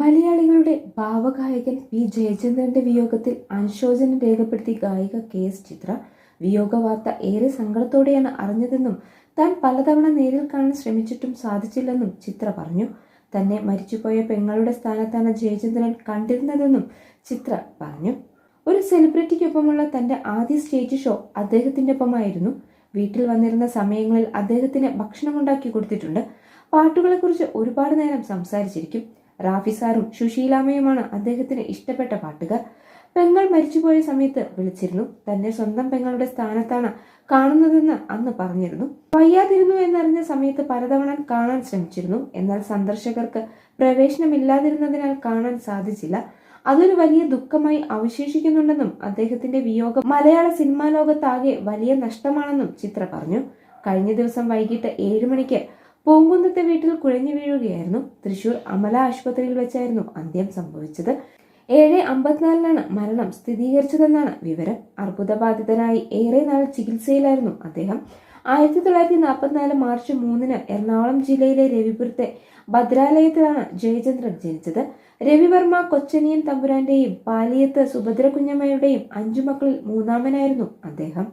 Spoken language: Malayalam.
മലയാളികളുടെ ഭാവഗായകൻ പി ജയചന്ദ്രന്റെ വിയോഗത്തിൽ അനുശോചനം രേഖപ്പെടുത്തി ഗായിക കെ എസ് ചിത്ര വിയോഗ വാർത്ത ഏറെ സങ്കടത്തോടെയാണ് അറിഞ്ഞതെന്നും താൻ പലതവണ നേരിൽ കാണാൻ ശ്രമിച്ചിട്ടും സാധിച്ചില്ലെന്നും ചിത്ര പറഞ്ഞു. തന്നെ മരിച്ചുപോയ പെങ്ങളുടെ സ്ഥാനത്താണ് ജയചന്ദ്രൻ കണ്ടിരുന്നതെന്നും ചിത്ര പറഞ്ഞു. ഒരു സെലിബ്രിറ്റിക്കൊപ്പമുള്ള തന്റെ ആദ്യ സ്റ്റേജ് ഷോ അദ്ദേഹത്തിന്റെ ഒപ്പമായിരുന്നു വീട്ടിൽ വന്നിരുന്ന സമയങ്ങളിൽ അദ്ദേഹത്തിന് ഭക്ഷണമുണ്ടാക്കി കൊടുത്തിട്ടുണ്ട്. പാട്ടുകളെക്കുറിച്ച് ഒരുപാട് നേരം സംസാരിച്ചിരിക്കും. റാഫി സാറും സുശീലാമ്മയുമാണ് അദ്ദേഹത്തിന് ഇഷ്ടപ്പെട്ട പാട്ടുകാർ. പെങ്ങൾ മരിച്ചുപോയ സമയത്ത് വിളിച്ചിരുന്നു. തന്റെ സ്വന്തം പെങ്ങളുടെ സ്ഥാനത്താണ് കാണുന്നതെന്ന് അന്ന് പറഞ്ഞിരുന്നു. വയ്യാതിരുന്നു എന്നറിഞ്ഞ സമയത്ത് പലതവണ കാണാൻ ശ്രമിച്ചിരുന്നു. എന്നാൽ സന്ദർശകർക്ക് പ്രവേശനമില്ലാതിരുന്നതിനാൽ കാണാൻ സാധിച്ചില്ല. അതൊരു വലിയ ദുഃഖമായി അവശേഷിക്കുന്നുണ്ടെന്നും അദ്ദേഹത്തിന്റെ വിയോഗം മലയാള സിനിമാ ലോകത്താകെ വലിയ നഷ്ടമാണെന്നും ചിത്ര പറഞ്ഞു. കഴിഞ്ഞ ദിവസം വൈകിട്ട് ഏഴ് മണിക്ക് പൂങ്കുന്നത്തെ വീട്ടിൽ കുഴഞ്ഞു വീഴുകയായിരുന്നു. തൃശൂർ അമല ആശുപത്രിയിൽ വെച്ചായിരുന്നു അന്ത്യം സംഭവിച്ചത്. ഏഴ് അമ്പത്തിനാലിനാണ് മരണം സ്ഥിരീകരിച്ചതെന്നാണ് വിവരം. അർബുദബാധിതനായി ഏറെ നാൾ ചികിത്സയിലായിരുന്നു അദ്ദേഹം. ആയിരത്തി തൊള്ളായിരത്തി നാൽപ്പത്തിനാല് മാർച്ച് മൂന്നിന് എറണാകുളം ജില്ലയിലെ രവിപുരത്തെ ഭദ്രാലയത്തിലാണ് ജയചന്ദ്രൻ ജനിച്ചത്. രവിവർമ്മ കൊച്ചനിയൻ തമ്പുരാന്റെയും പാലിയത്ത് സുഭദ്ര കുഞ്ഞമ്മയുടെയും അഞ്ചു മക്കളിൽ മൂന്നാമനായിരുന്നു അദ്ദേഹം.